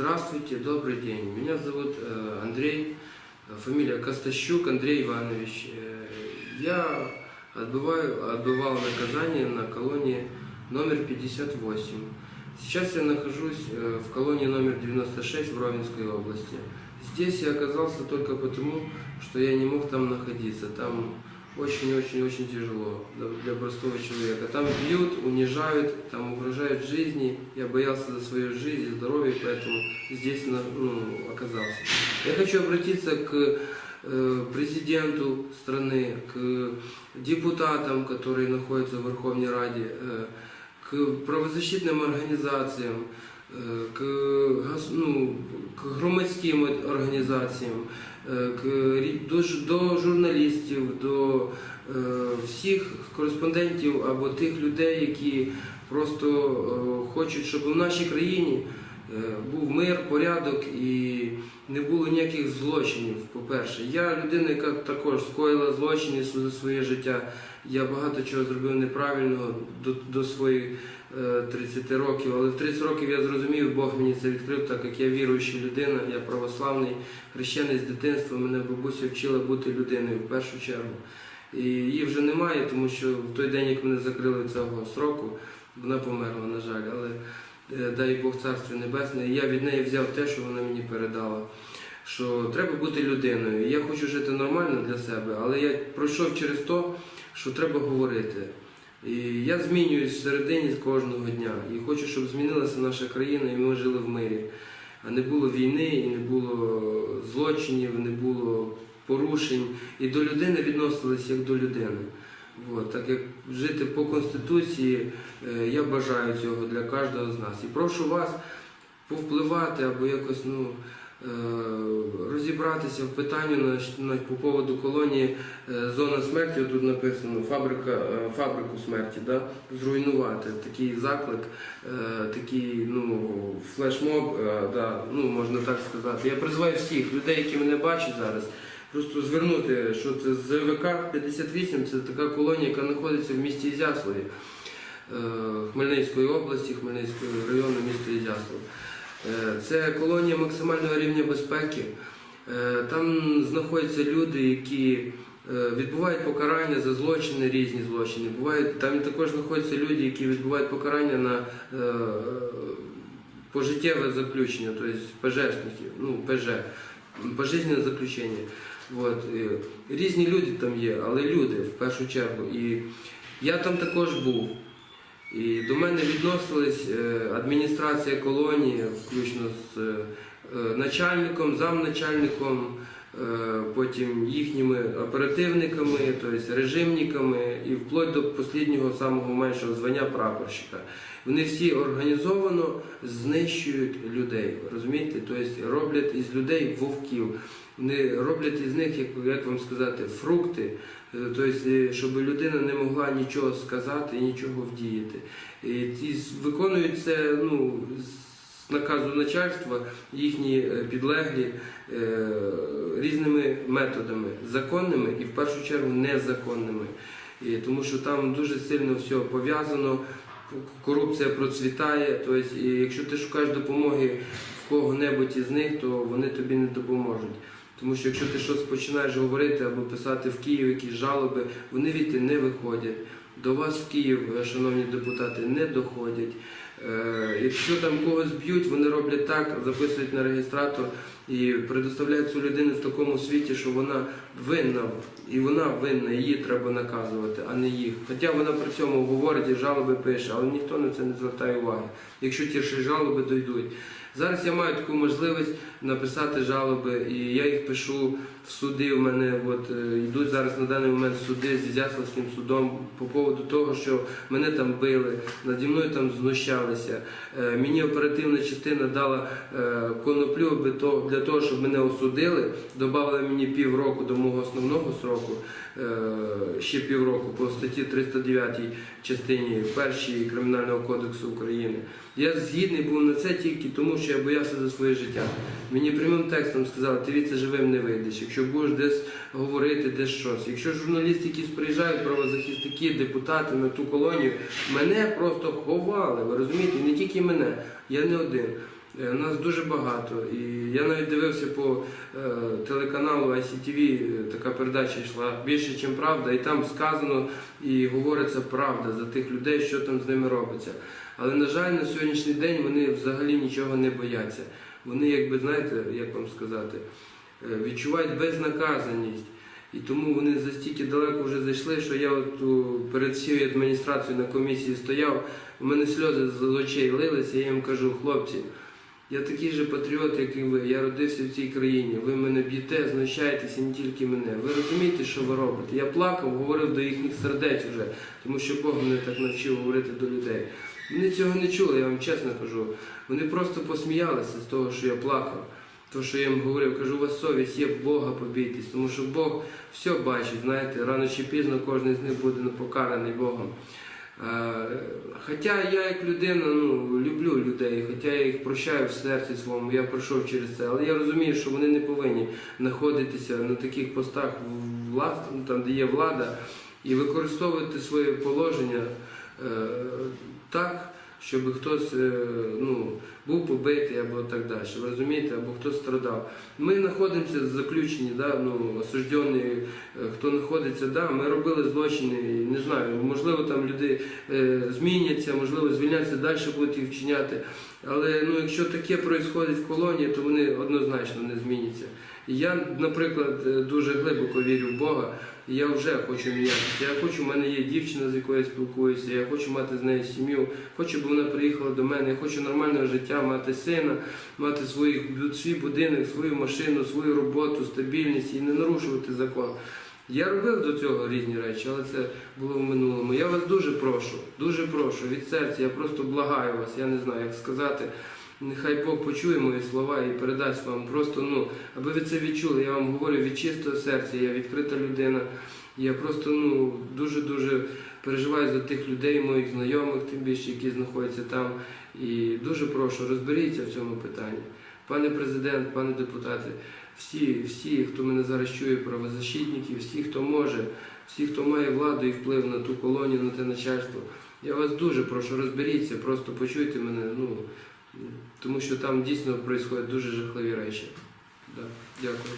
Здравствуйте, добрый день. Меня зовут э, Андрей, э, фамилия Костащук Андрей Иванович. Э, Я отбываю, отбывал наказание на колонии номер 58. Сейчас я нахожусь э, в колонии номер 96 в Ровенской области. Здесь я оказался только потому, что я не мог там находиться. Там очень-очень-очень тяжело для- для простого человека. Там бьют, унижают, там угрожают жизни. Я боялся за свою жизнь и здоровье, поэтому здесь на- ну, оказался. Я хочу обратиться к э, президенту страны, к депутатам, которые находятся в Верховной Раде, э, к правозащитным организациям, е, к, гас- ну, к громадським організаціям, е, к, до, до журналістів, до е, всіх кореспондентів або тих людей, які просто е, хочуть, щоб у нашій країні е, був мир, порядок і не було ніяких злочинів. По-перше, я людина, яка також скоїла злочини за своє життя. Я багато чого зробив неправильного до, до своїх е, 30 років, але в 30 років я зрозумів, Бог мені це відкрив, так як я віруюча людина, я православний, хрещений з дитинства, мене бабуся вчила бути людиною в першу чергу. І її вже немає, тому що в той день, як мене закрили цього сроку, вона померла, на жаль. Але е, дай Бог царство небесне, і я від неї взяв те, що вона мені передала. Що треба бути людиною. Я хочу жити нормально для себе, але я пройшов через те, що треба говорити. І я змінююсь всередині кожного дня. І хочу, щоб змінилася наша країна, і ми жили в мирі. А не було війни, і не було злочинів, не було порушень. І до людини відносилися як до людини. От, так як жити по Конституції, е, я бажаю цього для кожного з нас. І прошу вас повпливати або якось ну, е, розібратися в питанні на, на, по поводу колонії е, зона смерті, тут написано фабрика, фабрику смерті, да? зруйнувати. Такий заклик, такий ну, флешмоб, да, ну, можна так сказати. Я призиваю всіх людей, які мене бачать зараз. Просто звернути, що це ЗВК 58 це така колонія, яка знаходиться в місті Ізяславі е, Хмельницької області, Хмельницького району міста Ізяслав. Е, Це колонія максимального рівня безпеки. Е, Там знаходяться люди, які відбувають покарання за злочини, різні злочини. Бувають, там також знаходяться люди, які відбувають покарання на пожиттєве заключення, тобто ПЖшники, ну, ПЖ, пожизненне заключення. От. Різні люди там є, але люди в першу чергу. І я там також був. І до мене відносились е, адміністрація колонії, включно з е, е, начальником, замначальником, потім їхніми оперативниками, тобто режимниками, і вплоть до останнього самого меншого звання прапорщика. Вони всі організовано знищують людей. Розумієте? Тобто роблять із людей вовків. Вони роблять із них, як, як вам сказати, фрукти. Е, Тобто, е, щоб людина не могла нічого сказати і нічого вдіяти. І з- виконують це ну, наказу начальства, їхні е, підлеглі е, різними методами, законними і в першу чергу незаконними. І, тому що там дуже сильно все пов'язано, корупція процвітає. Тобто, і якщо ти шукаєш допомоги в кого-небудь із них, то вони тобі не допоможуть. Тому що якщо ти щось починаєш говорити або писати в Київ якісь жалоби, вони відти не виходять. До вас в Київ, е, шановні депутати, не доходять. Е, Якщо там когось б'ють, вони роблять так, записують на реєстратор і предоставляють цю людину в такому світі, що вона винна, і вона винна, її треба наказувати, а не їх. Хоча вона при цьому говорить і жалоби пише, але ніхто на це не звертає уваги, якщо ті ж жалоби дойдуть. Зараз я маю таку можливість написати жалоби, і я їх пишу в суди. У мене от, е, йдуть зараз на даний момент суди з Ізяславським судом по поводу того, що мене там били, наді мною там знущалися. Е, Мені оперативна частина дала е, коноплю для того, щоб мене осудили. Добавили мені півроку до мого основного сроку, ще півроку по статті 309 частині першій Кримінального кодексу України. Я згідний був на це тільки тому, що я боявся за своє життя. Мені прямим текстом сказали, ти від це живим не вийдеш. Якщо будеш десь говорити, десь щось. Якщо журналісти якісь приїжджають, правозахисники, депутати на ту колонію, мене просто ховали. Ви розумієте, не тільки мене, я не один. Е, Нас дуже багато. І я навіть дивився по е, телеканалу ICTV, е, така передача йшла більше, ніж правда, і там сказано і говориться правда за тих людей, що там з ними робиться. Але, на жаль, на сьогоднішній день вони взагалі нічого не бояться. Вони, якби знаєте, як вам сказати, е, відчувають безнаказаність. І тому вони застільки далеко вже зайшли, що я от перед всією адміністрацією на комісії стояв, у мене сльози з очей лилися, я їм кажу, хлопці, я такий же патріот, як і ви. Я родився в цій країні. Ви мене б'єте, знущаєтеся не тільки мене. Ви розумієте, що ви робите? Я плакав, говорив до їхніх сердець вже, тому що Бог мене так навчив говорити до людей. Вони цього не чули, я вам чесно кажу. Вони просто посміялися з того, що я плакав. То, що я їм говорив, кажу, у вас совість є, Бога побійтесь, тому що Бог все бачить, знаєте, рано чи пізно кожен з них буде покараний Богом. Е, Хоча я як людина ну, люблю людей, хоча я їх прощаю в серці своєму, я пройшов через це, але я розумію, що вони не повинні знаходитися на таких постах ну, там, де є влада, і використовувати своє положення е, так, щоб хтось е, ну, був побитий або так далі. Ви розумієте, або хтось страдав. Ми знаходимося заключені, да, ну, осуждені, е, хто знаходиться, да, ми робили злочини, не знаю, можливо, там люди е, зміняться, можливо, звільняться, далі будуть їх вчиняти. Але ну, якщо таке відбувається в колонії, то вони однозначно не зміняться. Я, наприклад, дуже глибоко вірю в Бога, я вже хочу мінятися. Я хочу, в мене є дівчина, з якою я спілкуюся, я хочу мати з нею сім'ю, хочу, щоб вона приїхала до мене, я хочу нормального життя, мати сина, мати свої, свій будинок, свою машину, свою роботу, стабільність і не нарушувати закон. Я робив до цього різні речі, але це було в минулому. Я вас дуже прошу, дуже прошу від серця, я просто благаю вас, я не знаю, як сказати. Нехай Бог почує мої слова і передасть вам просто, ну, аби ви це відчули. Я вам говорю від чистого серця, я відкрита людина. Я просто ну, дуже-дуже переживаю за тих людей, моїх знайомих, тим більше, які знаходяться там. І дуже прошу, розберіться в цьому питанні. Пане президент, пане депутати, всі, всі, хто мене зараз чує, правозащитники, всі, хто може, всі, хто має владу і вплив на ту колонію, на те начальство. Я вас дуже прошу, розберіться, просто почуйте мене, ну, тому що там дійсно відбуваються дуже жахливі речі. Да. Дякую.